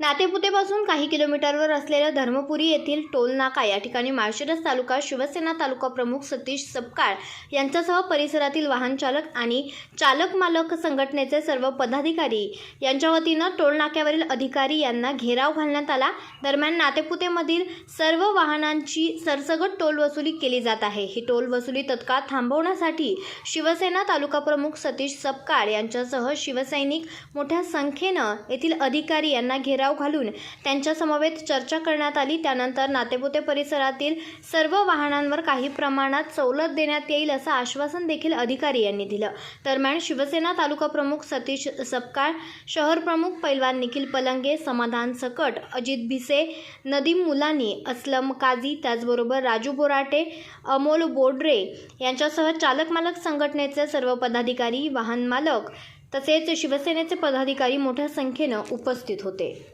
नातेपुतेपासून काही किलोमीटरवर असलेल्या धर्मपुरी येथील टोलनाका या ठिकाणी माळशिरस तालुका शिवसेना तालुका प्रमुख सतीश सपकाळ यांच्यासह परिसरातील वाहन चालक आणि चालक मालक संघटनेचे सर्व पदाधिकारी यांच्या वतीनं टोलनाक्यावरील अधिकारी यांना घेराव घालण्यात आला. दरम्यान नातेपुतेमधील सर्व वाहनांची सरसगट टोल वसुली केली जात आहे. ही टोल वसुली तत्काळ थांबवण्यासाठी शिवसेना तालुका प्रमुख सतीश सपकाळ यांच्यासह शिवसैनिक मोठ्या संख्येनं येथील अधिकारी यांना घेराव घालून त्यांच्यासमवेत चर्चा करण्यात आली. त्यानंतर नातेपुते परिसरातील सर्व वाहनांवर काही प्रमाणात सवलत देण्यात येईल असं आश्वासन देखील अधिकारी यांनी दिलं. दरम्यान शिवसेना तालुका प्रमुख सतीश सपकाळ शहर प्रमुख पैलवान निखिल पलंगे समाधान सकट अजित भिसे नदीम मुलानी असलम काझी त्याचबरोबर राजू बोराटे अमोल बोडरे यांच्यासह चालक मालक संघटनेचे सर्व पदाधिकारी वाहन मालक तसेच शिवसेनेचे पदाधिकारी मोठ्या संख्येनं उपस्थित होते.